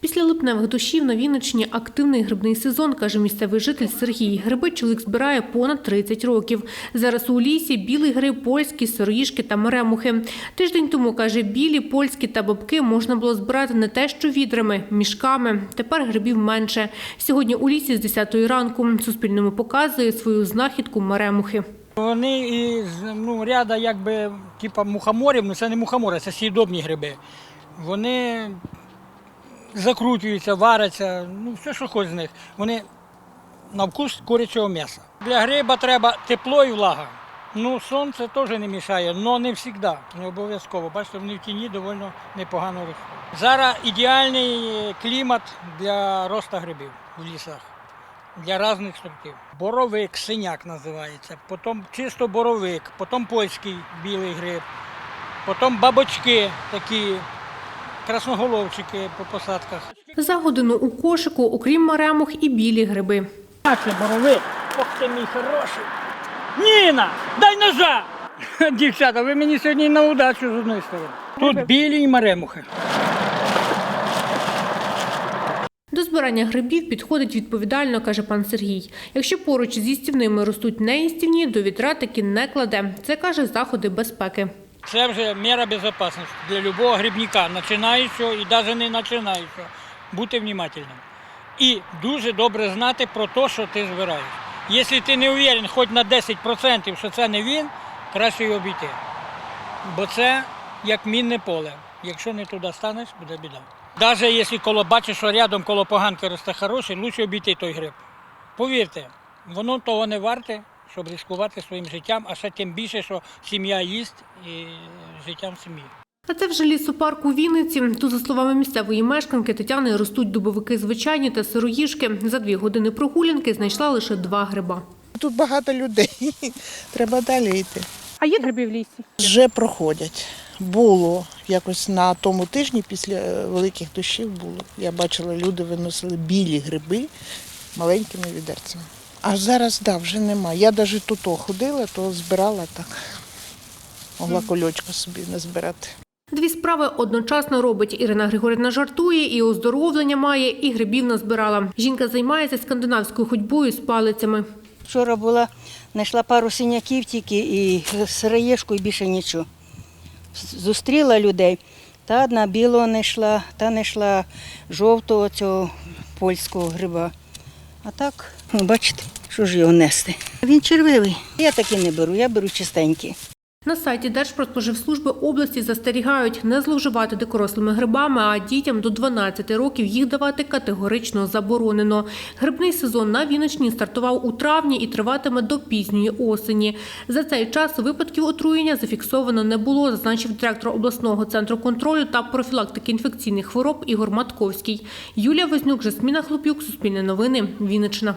Після липневих дощів на Вінниччині активний грибний сезон, каже місцевий житель Сергій. Гриби чоловік збирає понад 30 років. Зараз у лісі білий гриб, польські, сироїшки та меремухи. Тиждень тому, каже, білі, польські та бабки можна було збирати не те, що відрами, мішками. Тепер грибів менше. Сьогодні у лісі з 10 ранку Суспільному показує свою знахідку меремухи. Вони із ну, ряда якби типа мухоморів, ну це не мухомори, це сідобні гриби. Вони закручуються, варяться, ну все, що хоч з них. Вони на вкус курячого м'яса. Для гриба треба тепло і влага. Ну, сонце теж не мішає, але не завжди, не обов'язково. Бачите, вони в тіні доволі непогано ростуть. Зараз ідеальний клімат для росту грибів в лісах для різних сортів. Боровик, синяк називається, потім чисто боровик, потім польський білий гриб, потім бабочки такі, красноголовчики по посадках. За годину у кошику, окрім меремух, і білі гриби. А це боровик. Ох ти мій хороший. Ніна, дай ножа! Дівчата, ви мені сьогодні на удачу з одної сторони. Тут білі і маремухи. До збирання грибів підходить відповідально, каже пан Сергій. Якщо поруч зі стівними ростуть неїстівні, до вітра таки не кладе. Це каже заходи безпеки. Це вже міра безпечності для любого грибника, починаючого і навіть не починаючого. Бути внимательним. І дуже добре знати про те, що ти збираєш. Якщо ти не уверен хоч на 10%, що це не він, краще його обійти. Бо це як мінне поле. Якщо не туди станеш, буде біда. Навіть якщо коло бачиш, що рядом коло поганки росте хороший, краще обійти той гриб. Повірте, воно того не варте, щоб ризикувати своїм життям, а ще тим більше, що сім'я їсть і життям сім'ї. А це вже лісопарк у Вінниці. Тут, за словами місцевої мешканки Тетяни, ростуть дубовики звичайні та сироїшки. За дві години прогулянки знайшла лише два гриба. Тут багато людей, треба далі йти. А є гриби в лісі? Вже проходять. Було якось на тому тижні після е, великих дощів було. Я бачила, люди виносили білі гриби маленькими відерцями. А зараз да, вже нема. Я навіть тут ходила, то збирала так. Могла кольочка собі назбирати. Дві справи одночасно робить. Ірина Григорівна жартує, і оздоровлення має, і грибів назбирала. Жінка займається скандинавською ходьбою з палицями. Вчора була, знайшла пару синяків тільки і сироєшку, і більше нічого. Зустріла людей. Та одна білого не йшла, та не йшла жовтого цього польського гриба. А так, бачите, що ж його нести. Він червивий. Я таки не беру, я беру чистенький. На сайті Держпродспоживслужби області застерігають не зловживати дикорослими грибами, а дітям до 12 років їх давати категорично заборонено. Грибний сезон на Вінниччині стартував у травні і триватиме до пізньої осені. За цей час випадків отруєння зафіксовано не було, зазначив директор обласного центру контролю та профілактики інфекційних хвороб Ігор Матковський. Юлія Вознюк, Жасміна Хлопюк, Суспільне новини, Вінниччина.